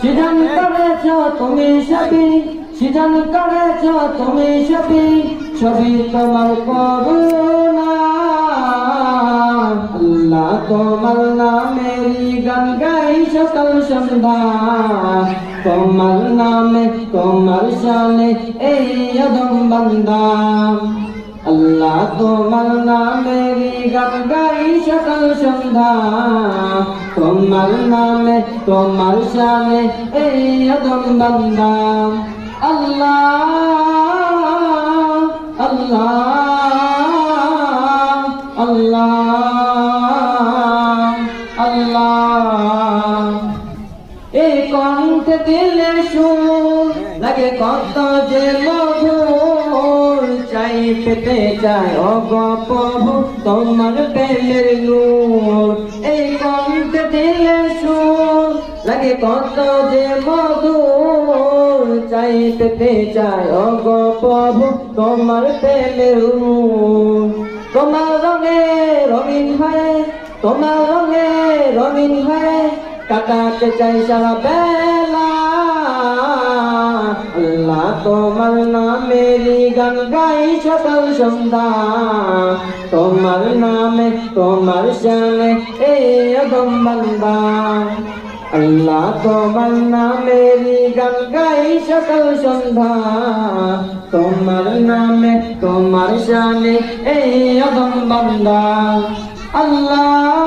Season করেছ তুমি সবই সিজন করেছ তুমি সবই সবই তোমার করুণা আল্লাহ তোমার নামেরই গান গাই সকাল সন্ধ্যা তোমার নামে তোমার শানে এই অদম বান্দা আল্লাহ তোমার নামেরই গান গাই সকাল সন্ধ্যা। তোমার নামে, তোমার শানে এই অদম বান্দা। আল্লাহ আল্লাহ আল্লাহ আল্লাহ। এই কণ্ঠে দিলে সুর, লাগে কত যে মধুর। পেতে চাই অগ প্রভু, তোমার প্রেমের নূর, এই কণ্ঠে দিলে সুর, লাগে কত যে মধুর চাই পেতে চাই অগ প্রভু, তোমার প্রেমের নূর, তোমার রঙে রঙিন হয়ে, তোমার রঙে রঙিন হয়ে, কাটাতে চাই সারা বেলা। তোমার নামেরই গান গাই সকাল সন্ধ্যা। তোমার নামে, তোমার শানে এই অদম বান্দা। আল্লাহ তোমার নামেরই গান গাই সকাল সন্ধ্যা। তোমার নামে, তোমার শানে এই অদম বান্দা। আল্লাহ